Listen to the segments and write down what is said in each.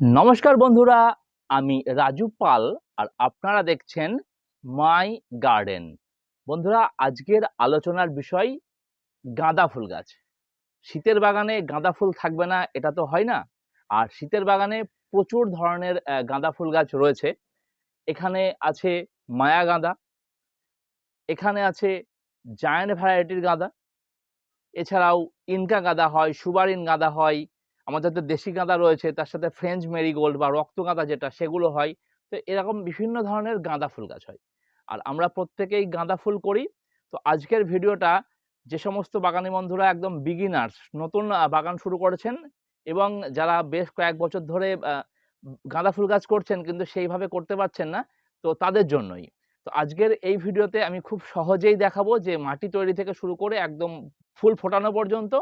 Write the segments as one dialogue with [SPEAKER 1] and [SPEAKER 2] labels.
[SPEAKER 1] নমস্কার বন্ধুরা, আমি রাজু পাল আর আপনারা দেখছেন মাই গার্ডেন। বন্ধুরা, আজকের আলোচনার বিষয় গাঁদা ফুল গাছ। শীতের বাগানে গাঁদা ফুল থাকবে না, এটা তো হয় না। আর শীতের বাগানে প্রচুর ধরনের গাঁদা ফুল গাছ রয়েছে। এখানে আছে মায়া গাঁদা, এখানে আছে জায়ান্ট ভ্যারাইটির গাঁদা, এছাড়াও ইনকা গাঁদা হয়, সুবারিন গাঁদা হয় আমাদের তো দেশি গাঁদা রয়েছে, তার সাথে ফ্রেঞ্চ মেরিগোল্ড বা রক্ত গাঁদা যেটা, সেগুলো হয়। তো এরকম বিভিন্ন ধরনের গাঁদা ফুল গাছ হয়। আর আমরা প্রত্যেকেই গাঁদা ফুল করি। তো আজকের ভিডিওটা যে সমস্ত বাগানি বন্ধুরা একদম বিগিনার্স নতুন বাগান শুরু করেছেন এবং যারা বেশ কয়েক বছর ধরে গাঁদা ফুল গাছ করছেন কিন্তু সেইভাবে করতে পারছেন না, তো তাদের জন্যই। তো আজকের এই ভিডিওতে আমি খুব সহজেই দেখাবো যে মাটি তৈরি থেকে শুরু করে একদম ফুল ফোটানো পর্যন্ত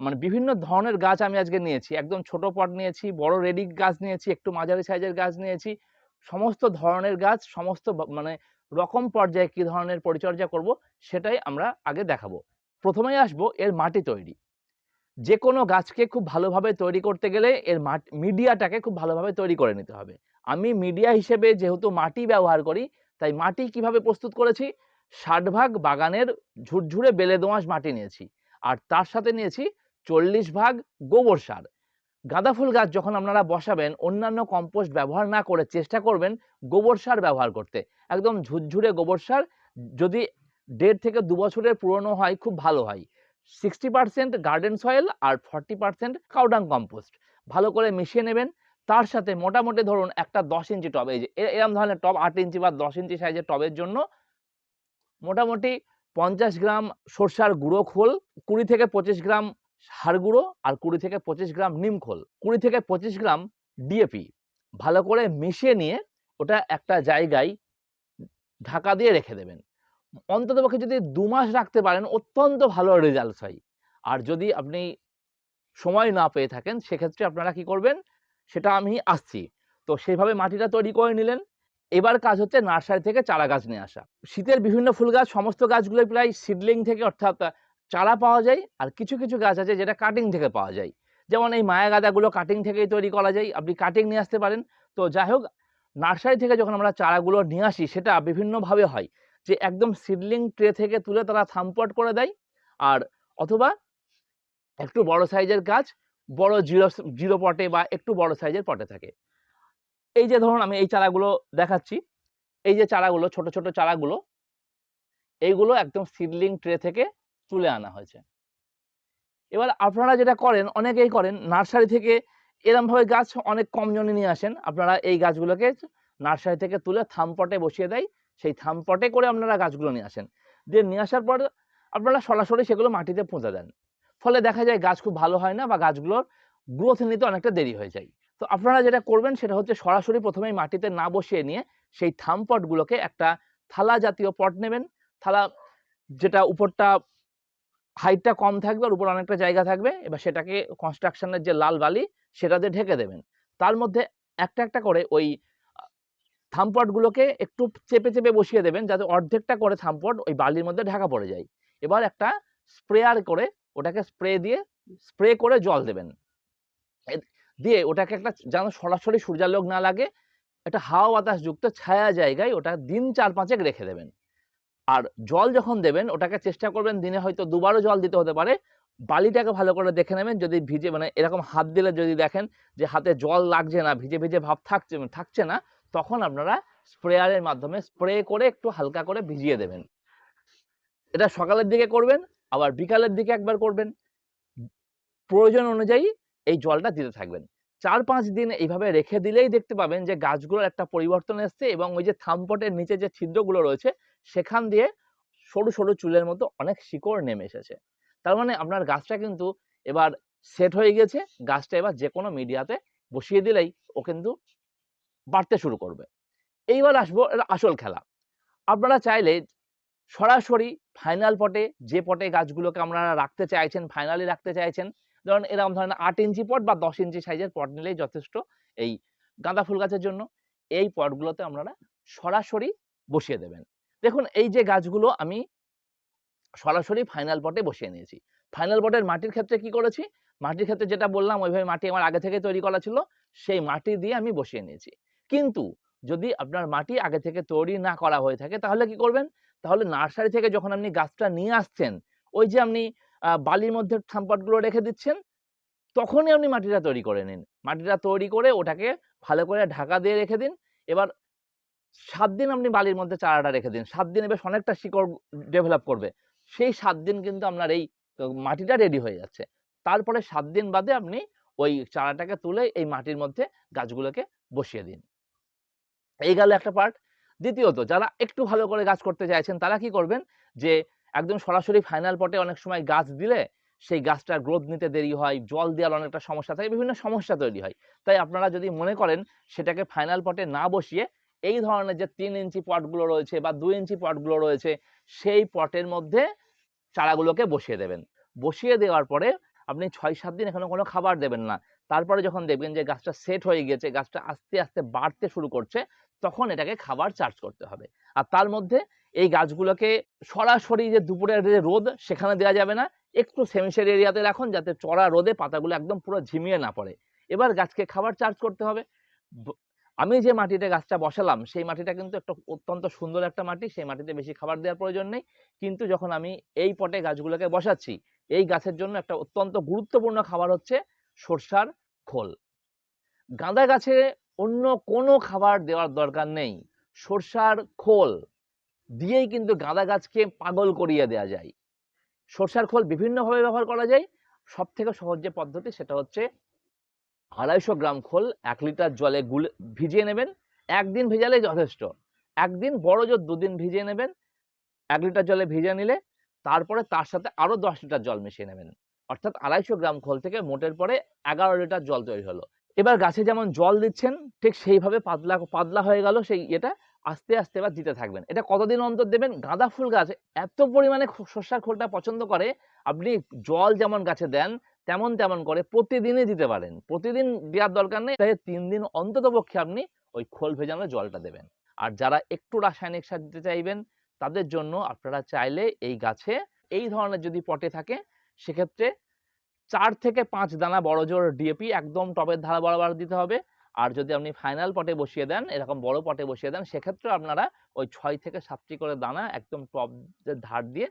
[SPEAKER 1] মানে বিভিন্ন ধরনের গাছ আমি আজকে নিয়েছি। একদম ছোট পট নিয়েছি, বড় রেডি গাছ নিয়েছি, একটু মাঝারি সাইজের গাছ নিয়েছি। সমস্ত ধরনের গাছ, সমস্ত মানে রকম পর্যায়ে কি ধরনের পরিচর্যা করব সেটাই আমরা আগে দেখাবো। প্রথমেই আসব এর মাটি তৈরি। যে কোনো গাছকে খুব ভালোভাবে তৈরি করতে গেলে এর মিডিয়াটাকে খুব ভালোভাবে তৈরি করে নিতে হবে। আমি মিডিয়া হিসেবে যেহেতু মাটি ব্যবহার করি, তাই মাটি কীভাবে প্রস্তুত করেছি? ষাট ভাগ বাগানের ঝুরঝুরে বেলে দোঁয়াশ মাটি নিয়েছি। আর তার সাথে নিয়েছি চল্লিশ ভাগ গোবর সার। গাঁদা ফুল গাছ যখন আপনারা বসাবেন, অন্যান্য কম্পোস্ট ব্যবহার না করে চেষ্টা করবেন গোবর সার ব্যবহার করতে। একদম ঝুরঝুরে গোবর সার যদি দেড় থেকে দু বছরের পুরনো হয়, খুব ভালো হয়। সিক্সটি পার্সেন্ট গার্ডেন সয়েল আর forty percent cow dung compost ভালো করে মিশিয়ে নেবেন, তার সাথে মোটামুটি ধরুন একটা দশ ইঞ্চি টব, এই যে এরম ধরনের টব আট ইঞ্চি বা দশ ইঞ্চি সাইজের টবের জন্য মোটামুটি পঞ্চাশ গ্রাম সরষার গুঁড়ো খোল, কুড়ি থেকে পঁচিশ গ্রাম হাড় গুঁড়ো আর কুড়ি থেকে পঁচিশ গ্রাম নিমখোল কুড়ি থেকে পঁচিশ গ্রাম ডিএপি ভালো করে মিশিয়ে নিয়ে ওটা একটা জায়গায় ঢাকা দিয়ে রেখে দেবেন। অন্ততপক্ষে যদি দু মাস রাখতে পারেন, অত্যন্ত ভালো রেজাল্ট হয়। আর যদি আপনি সময় না পেয়ে থাকেন, সেক্ষেত্রে আপনারা কি করবেন, সেটা আমি আসছি। তো সেইভাবে মাটিটা তৈরি করে নিলেন। এবার কাজ হচ্ছে নার্সারি থেকে চারা গাছ নিয়ে আসা। শীতের বিভিন্ন ফুল গাছ সমস্ত গাছগুলোই প্রায় সিডলিং থেকে অর্থাৎ চারা পাওয়া যায় আর কিছু কিছু গাছ আছে যেটা কাটিং থেকে পাওয়া যায়। যেমন এই মায়া গাঁদাগুলো কাটিং থেকেই তৈরি করা যায়, আপনি কাটিং নিয়ে আসতে পারেন। তো যাই হোক, নার্সারি থেকে যখন আমরা চারাগুলো নিয়ে আসি, সেটা বিভিন্নভাবে হয় যে একদম সিডলিং ট্রে থেকে তুলে তারা থামপট করে দেয় আর অথবা একটু বড় সাইজের গাছ বড় জিরো জিরো পটে বা একটু বড় সাইজের পটে থাকে। এই যে ধরুন আমি এই চারাগুলো দেখাচ্ছি, এই যে চারাগুলো, ছোট ছোট চারাগুলো, এইগুলো একদম সিডলিং ট্রে থেকে তুলে আনা হয়েছে। এবার আপনারা যেটা করেন, অনেকেই করেন, নার্সারি থেকে এরমভাবে গাছ অনেক কম জনে নিয়ে আসেন। আপনারা এই গাছগুলোকে নার্সারি থেকে তুলে থামপটে বসিয়ে দেয়। সেই থামপটে করে আপনারা গাছগুলো নিয়ে আসেন। দিয়ে নিয়ে আসার পর আপনারা সরাসরি সেগুলো মাটিতে পুঁতে দেন। ফলে দেখা যায় গাছ খুব ভালো হয় না বা গাছগুলোর গ্রোথ নিতে অনেকটা দেরি হয়ে যায়। তো আপনারা যেটা করবেন সেটা হচ্ছে সরাসরি প্রথমেই মাটিতে না বসিয়ে নিয়ে সেই থাম পটগুলোকে একটা থালা জাতীয় পট নেবেন। থালা যেটা উপরটা হাইটটা কম থাকবে আর উপর অনেকটা জায়গা থাকবে, এবার সেটাকে কনস্ট্রাকশনের যে লাল বালি সেটা দিয়ে ঢেকে দেবেন। তার মধ্যে একটা একটা করে ওই থামপটগুলোকে একটু চেপে চেপে বসিয়ে দেবেন যাতে অর্ধেকটা করে থামপট ওই বালির মধ্যে ঢাকা পড়ে যায়। এবার একটা স্প্রেয়ার করে ওটাকে স্প্রে দিয়ে স্প্রে করে জল দেবেন। দিয়ে ওটাকে একটা যেন সরাসরি সূর্যালোক না লাগে, একটা হাওয়া বাতাস যুক্ত ছায়া জায়গায় ওটা দিন চার পাঁচেক রেখে দেবেন। আর জল যখন দেবেন, ওটাকে চেষ্টা করবেন দিনে হয়তো দুবারও জল দিতে হতে পারে। বালিটাকে ভালো করে দেখে নেবেন, যদি ভিজে মানে এরকম হাত দিলে যদি দেখেন যে হাতে জল লাগছে না, ভিজে ভিজে ভাব থাকছে থাকছে না, তখন আপনারা স্প্রেয়ারের মাধ্যমে স্প্রে করে একটু হালকা করে ভিজিয়ে দেবেন। এটা সকালের দিকে করবেন, আবার বিকালের দিকে একবার করবেন। প্রয়োজন অনুযায়ী এই জলটা দিতে থাকবেন। চার পাঁচ দিন এইভাবে রেখে দিলেই দেখতে পাবেন যে গাছগুলোর একটা পরিবর্তন এসছে এবং ওই যে থামপটের নিচে যে ছিদ্রগুলো রয়েছে সেখান দিয়ে সরু সরু চুলের মতো অনেক শিকড় নেমে এসেছে। তার মানে আপনার গাছটা কিন্তু এবার সেট হয়ে গেছে, গাছটা এবার যে কোনো মিডিয়াতে বসিয়ে দিলেই ও কিন্তু বাড়তে শুরু করবে। এইবার আসব এর আসল খেলা। আপনারা চাইলে সরাসরি ফাইনাল পটে যে পটে গাছগুলোকে আপনারা রাখতে চাইছেন ফাইনালি রাখতে চাইছেন, ধরুন এরকম ধরনের আট ইঞ্চি পট বা দশ ইঞ্চি সাইজের পট নিলেই যথেষ্ট এই গাঁদা ফুল গাছের জন্য। এই পটগুলোতে আপনারা সরাসরি বসিয়ে দেবেন। দেখুন, এই যে গাছগুলো আমি সরাসরি ফাইনাল পটে বসিয়ে নিয়েছি। ফাইনাল পটের মাটির ক্ষেত্রে কি করেছি? মাটির ক্ষেত্রে যেটা বললাম, ওইভাবে মাটি আমার আগে থেকে তৈরি করা ছিল, সেই মাটি দিয়ে আমি বসিয়ে নিয়েছি। কিন্তু যদি আপনার মাটি আগে থেকে তৈরি না করা হয়ে থাকে, তাহলে কি করবেন? তাহলে নার্সারি থেকে যখন আপনি গাছটা নিয়ে আসছেন, ওই যে আপনি বালির মধ্যে থাম্পটগুলো রেখে দিচ্ছেন, তখনই আপনি মাটিটা তৈরি করে নিন। মাটিটা তৈরি করে ওটাকে ভালো করে ঢাকা দিয়ে রেখে দিন। এবার সাত দিন আপনি বালির মধ্যে চারাটা রেখে দিন। সাত দিনে বেশ অনেকটা শিকড় ডেভেলপ করবে। সেই সাত দিন কিন্তু আপনার এই মাটিটা রেডি হয়ে যাচ্ছে। তারপরে সাত দিন বাদে আপনি ওই চারাটাকে তুলে এই মাটির মধ্যে গাছগুলোকে বসিয়ে দিন। এই গেল একটা পার্ট দ্বিতীয়ত, যারা একটু ভালো করে গাছ করতে চাইছেন, তারা কি করবেন যে, একদম সরাসরি ফাইনাল পটে অনেক সময় গাছ দিলে সেই গাছটার গ্রোথ নিতে দেরি হয়, জল দেওয়ার অনেকটা সমস্যা থাকে, বিভিন্ন সমস্যা তৈরি হয়। তাই আপনারা যদি মনে করেন সেটাকে ফাইনাল পটে না বসিয়ে এই ধরনের যে তিন ইঞ্চি পটগুলো রয়েছে বা দুই ইঞ্চি পটগুলো রয়েছে, সেই পটের মধ্যে চারাগুলোকে বসিয়ে দেবেন। বসিয়ে দেওয়ার পরে আপনি ছয় সাত দিন এখানে কোনো খাবার দেবেন না। তারপরে যখন দেখবেন যে গাছটা সেট হয়ে গেছে গাছটা আস্তে আস্তে বাড়তে শুরু করছে, তখন এটাকে খাবার চার্জ করতে হবে। আর তার মধ্যে এই গাছগুলোকে সরাসরি যে দুপুরের যে রোদ, সেখানে দেওয়া যাবে না। একটু সেমিসের এরিয়াতে রাখুন যাতে চড়া রোদে পাতাগুলো একদম পুরো ঝিমিয়ে না পড়ে। এবার গাছকে খাবার চার্জ করতে হবে। আমি যে মাটিতে গাছটা বসালাম, সেই মাটিটা কিন্তু একটা অত্যন্ত সুন্দর একটা মাটি, সেই মাটিতে বেশি খাবার দেওয়ার প্রয়োজন নেই। কিন্তু যখন আমি এই পটে গাছগুলোকে বসাচ্ছি, এই গাছের জন্য একটা অত্যন্ত গুরুত্বপূর্ণ খাবার হচ্ছে সরষার খোল। গাঁদা গাছে অন্য কোনো খাবার দেওয়ার দরকার নেই। সরষার খোল দিয়েই কিন্তু গাঁদা গাছকে পাগল করিয়ে দেওয়া যায়। সরষার খোল বিভিন্নভাবে ব্যবহার করা যায়। সব থেকে সহজ যে পদ্ধতি সেটা হচ্ছে আড়াইশো গ্রাম খোল, এক লিটার জলে গুলে, ভিজিয়ে নেবেন। একদিন ভেজালে যথেষ্ট। একদিন বড় জোর দুদিন ভিজিয়ে নেবেন। এক লিটার জলে ভিজে নিলে তারপরে তার সাথে আরও দশ লিটার জল মিশিয়ে নেবেন। অর্থাৎ আড়াইশো গ্রাম খোল থেকে মোটের পরে এগারো লিটার জল তৈরি হলো। এবার গাছে যেমন জল দিচ্ছেন, ঠিক সেইভাবে পাতলা পাতলা হয়ে গেল সেই এটা আস্তে আস্তে এবার দিতে থাকবেন। এটা কতদিন অন্তর দেবেন? গাঁদা ফুল গাছ এত পরিমাণে সর্ষার খোলটা পছন্দ করে। আপনি জল যেমন গাছে দেন তেমন তেমন করে প্রতিদিনই দিতে পারেন। প্রতিদিন দেওয়ার দরকার নেই। তাই তিন দিন অন্তত পক্ষে আপনি ওই খোল ভেজানো জলটা দেবেন। আর যারা একটু রাসায়নিক সার দিতে চাইবেন, তাদের জন্য আপনারা চাইলে এই গাছে এই ধরনের যদি পটে থাকে, সেক্ষেত্রে চার থেকে পাঁচ দানা বড় জোর ডিএপি একদম টবের ধারা বরাবর দিতে হবে। আর যদি আপনি ফাইনাল পটে বসিয়ে দেন, এরকম বড় পটে বসিয়ে দেন সেক্ষেত্রে আপনারা ওই ছয় থেকে সাতটি করে দানা একদম টবের ধার দিয়ে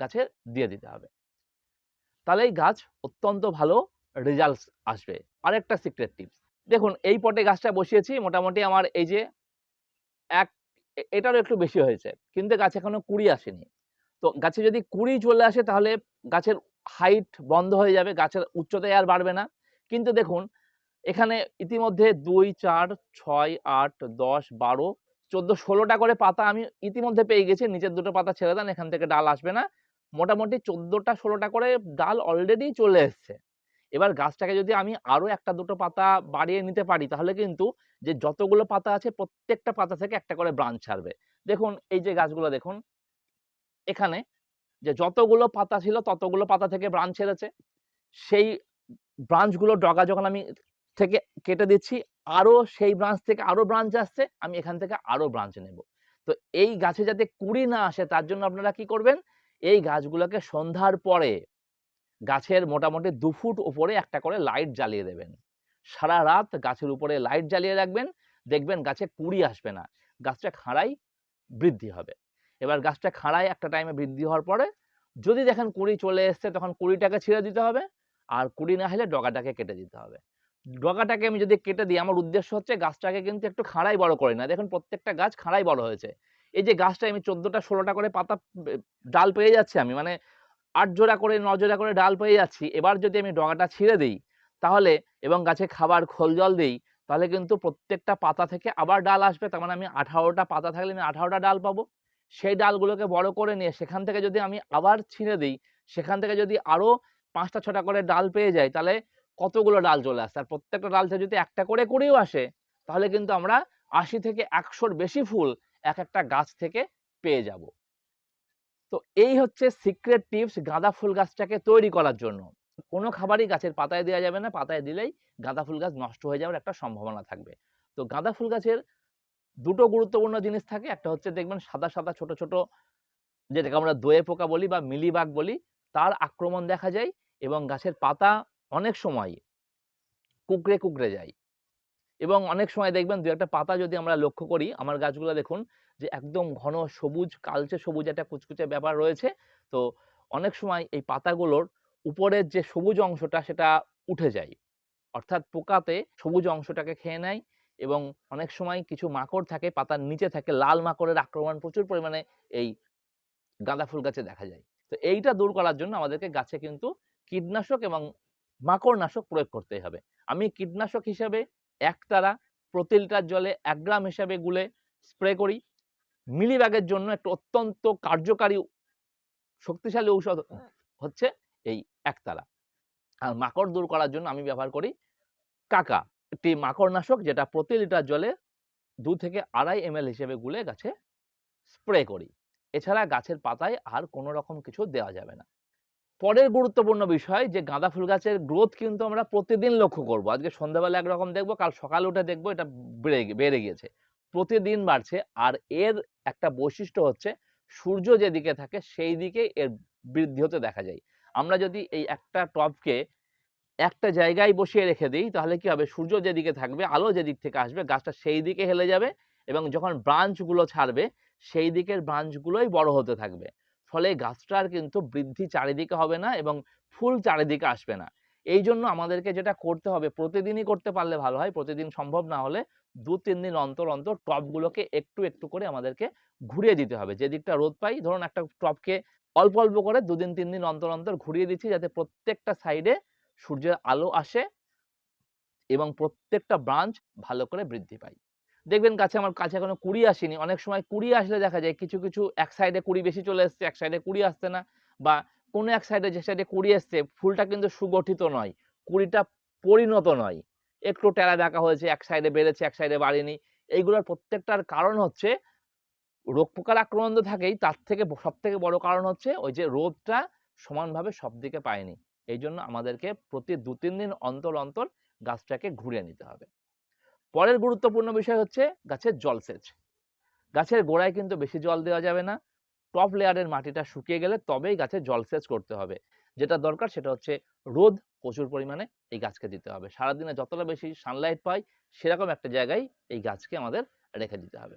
[SPEAKER 1] গাছে দিয়ে দিতে হবে। তাহলে এই গাছ অত্যন্ত ভালো রেজাল্ট আসবে। আরেকটা সিক্রেট টিপস দেখুন, এই পটে গাছটা বসিয়েছি, মোটামুটি আমার এই যে এক এটারও একটু বেশি হয়েছে, কিন্তু গাছ এখনও কুড়ি আসেনি। তো গাছে যদি কুড়ি চলে আসে, তাহলে গাছের হাইট বন্ধ হয়ে যাবে, গাছের উচ্চতায় আর বাড়বে না। কিন্তু দেখুন, এখানে ইতিমধ্যে দুই, চার, ছয়, আট, দশ, বারো, চোদ্দ, ষোলোটা করে পাতা আমি ইতিমধ্যে পেয়ে গেছি, নিচের দুটো পাতা ছেড়ে দেন, এখান থেকে ডাল আসবে না। মোটামুটি চোদ্দটা ষোলোটা করে ডাল অলরেডি চলে এসছে। এবার গাছটাকে যদি আমি আরও একটা দুটো পাতা বাড়িয়ে নিতে পারি, তাহলে কিন্তু যে যতগুলো পাতা আছে প্রত্যেকটা পাতা থেকে একটা করে ব্রাঞ্চ ছাড়বে। দেখুন, এই যে গাছগুলো দেখুন। এখানে যে যতগুলো পাতা ছিল, ততগুলো পাতা থেকে ব্রাঞ্চ ছেড়েছে। সেই ব্রাঞ্চগুলো ডগা যখন আমি থেকে কেটে দিচ্ছি, আরও সেই ব্রাঞ্চ থেকে আরও ব্রাঞ্চ আসছে, আমি এখান থেকে আরও ব্রাঞ্চ নেব। তো এই গাছে যাতে কুড়ি না আসে, তার জন্য আপনারা কি করবেন? এই গাছগুলোকে সন্ধ্যার পরে গাছের মোটামুটি দু ফুট উপরে একটা করে লাইট জ্বালিয়ে দেবেন। সারা রাত গাছের উপরে লাইট জ্বালিয়ে রাখবেন, দেখবেন গাছে কুড়ি আসবে না। গাছটা খাড়াই বৃদ্ধি হবে। এবার গাছটা খাড়ায় একটা টাইমে বৃদ্ধি হওয়ার পরে যদি দেখেন কুড়ি চলে এসছে, তখন কুড়িটাকে ছিঁড়ে দিতে হবে আর কুড়ি না হলে ডগাটাকে কেটে দিতে হবে। ডগাটাকে আমি যদি কেটে দিই, আমার উদ্দেশ্য হচ্ছে গাছটাকে কিন্তু একটু খাড়াই বড় করি না দেখুন প্রত্যেকটা গাছ খাড়াই বড় হয়েছে। এই যে গাছটা আমি চোদ্দটা, ষোলোটা করে পাতা ডাল পেয়ে যাচ্ছি আমি মানে আট জোড়া করে, ন জোড়া করে ডাল পেয়ে যাচ্ছি, এবার যদি আমি ডগাটা ছিঁড়ে দিই, তাহলে এবং গাছে খাবার খোল জল দিই, তাহলে কিন্তু প্রত্যেকটা পাতা থেকে আবার ডাল আসবে, তার মানে আমি আঠারোটা পাতা থাকলে আমি আঠারোটা ডাল পাবো। সেই ডালগুলোকে বড় করে নিয়ে সেখান থেকে যদি আমি আবার ছিঁড়ে দিই, সেখান থেকে যদি আরও পাঁচটা, ছটা করে ডাল পেয়ে যাই, তাহলে কতগুলো ডাল চলে আসে? আর প্রত্যেকটা ডাল যদি একটা করে করেও আসে, তাহলে কিন্তু আমরা আশি থেকে একশোর বেশি ফুল এক একটা গাছ থেকে পেয়ে যাব। তো এই হচ্ছে সিক্রেট টিপস গাঁদা ফুল গাছটাকে তৈরি করার জন্য। কোনো খাবারই গাছের পাতায় দেওয়া যাবে না, পাতায় দিলেই গাঁদা ফুল গাছ নষ্ট হয়ে যাওয়ার একটা সম্ভাবনা থাকবে। তো গাঁদা ফুল গাছের দুটো গুরুত্বপূর্ণ জিনিস থাকে, একটা হচ্ছে দেখবেন সাদা সাদা ছোট ছোট যেটাকে আমরা দোয়ে পোকা বলি বা মিলিবাগ বলি, তার আক্রমণ দেখা যায় এবং গাছের পাতা অনেক সময় কুকড়ে কুকড়ে যায়। এবং অনেক সময় দেখবেন দু একটা পাতা যদি আমরা লক্ষ্য করি, আমার গাছগুলো দেখুন যে একদম ঘন সবুজ, কালচে সবুজ একটা কুচকুচে ব্যাপার রয়েছে। তো অনেক সময় এই পাতাগুলোর উপরের যে সবুজ অংশটা সেটা উঠে যায়। অর্থাৎ পোকাতে সবুজ অংশটাকে খেয়ে নেয় এবং অনেক সময় কিছু মাকড় থাকে, পাতার নিচে থাকে, লাল মাকড়ের আক্রমণ প্রচুর পরিমাণে এই গাঁদা ফুল গাছে দেখা যায়। তো এইটা দূর করার জন্য আমাদেরকে গাছে কিন্তু কীটনাশক এবং মাকড়নাশক প্রয়োগ করতে হবে। আমি কীটনাশক হিসেবে একতারা প্রতি লিটার জলে এক গ্রাম হিসাবে গুলে স্প্রে করি। মিলিবাগের জন্য একটা অত্যন্ত কার্যকারী শক্তিশালী ঔষধ হচ্ছে এই একতারা আর মাকড় দূর করার জন্য আমি ব্যবহার করি কাকা, একটি মাকড়নাশক যেটা প্রতি লিটার জলে দু থেকে আড়াই এম হিসেবে গুলে গাছে স্প্রে করি। এছাড়া গাছের পাতায় আর কোনো রকম কিছু দেওয়া যাবে না। পরের গুরুত্বপূর্ণ বিষয় যে গাঁদা ফুল গাছের গ্রোথ কিন্তু আমরা প্রতিদিন লক্ষ্য করব। আজকে সন্ধ্যাবেলা একরকম দেখব, কাল সকালে উঠে দেখব, এটা বেড়ে বেড়ে গিয়েছে। প্রতিদিন বাড়ছে আর এর একটা বৈশিষ্ট্য হচ্ছে সূর্য যেদিকে থাকে সেই দিকে এর বৃদ্ধি হতে দেখা যায়। আমরা যদি এই একটা টবকে একটা জায়গায় বসিয়ে রেখে দিই, তাহলে কি হবে? সূর্য যেদিকে থাকবে, আলো যেদিক থেকে আসবে, গাছটা সেই দিকে হেলে যাবে এবং যখন ব্রাঞ্চগুলো ছাড়বে, সেই দিকের ব্রাঞ্চগুলোই বড় হতে থাকবে। ফলে গাছটার কিন্তু বৃদ্ধি চারিদিকে হবে না এবং ফুল চারিদিকে আসবে না। এই জন্য আমাদেরকে যেটা করতে হবে, প্রতিদিনই করতে পারলে ভালো হয়, প্রতিদিন সম্ভব না হলে দু, তিন দিন অন্তর অন্তর টবগুলোকে একটু একটু করে আমাদেরকে ঘুরিয়ে দিতে হবে। যে দিকটা রোদ পাই, ধরুন একটা টবকে অল্প অল্প করে দুদিন তিন দিন অন্তর অন্তর ঘুরিয়ে দিচ্ছি যাতে প্রত্যেকটা সাইডে সূর্যের আলো আসে এবং প্রত্যেকটা ব্রাঞ্চ ভালো করে বৃদ্ধি পায়। দেখবেন গাছে আমার কাছে এখনও কুড়ি আসেনি। অনেক সময় কুড়ি আসলে দেখা যায় কিছু কিছু এক সাইডে কুড়ি বেশি চলে এসছে, এক সাইডে কুড়ি আসছে না বা কোনো এক সাইডে যে সাইডে কুড়ি এসছে, ফুলটা কিন্তু সুগঠিত নয়, কুড়িটা পরিণত নয়। একটু টেরা দেখা হয়েছে, এক সাইডে বেড়েছে, এক সাইডে বাড়েনি। এইগুলোর প্রত্যেকটার কারণ হচ্ছে রোগ পোকার আক্রমণ তো থাকেই, তার থেকে সব থেকে বড় কারণ হচ্ছে ওই যে রোদটা সমানভাবে সব দিকে পায়নি। এই জন্য আমাদেরকে প্রতি দু, তিন দিন অন্তর অন্তর গাছটাকে ঘুরিয়ে নিতে হবে। পরের গুরুত্বপূর্ণ বিষয় হচ্ছে গাছের জলসেচ গাছের গোড়ায় কিন্তু বেশি জল দেওয়া যাবে না। টপ লেয়ারের মাটিটা শুকিয়ে গেলে তবেই গাছে জলসেচ করতে হবে। যেটা দরকার সেটা হচ্ছে রোদ, প্রচুর পরিমাণে এই গাছকে দিতে হবে। সারাদিনে যতটা বেশি সানলাইট পাই, সেরকম একটা জায়গায় এই গাছকে আমাদের রেখে দিতে হবে।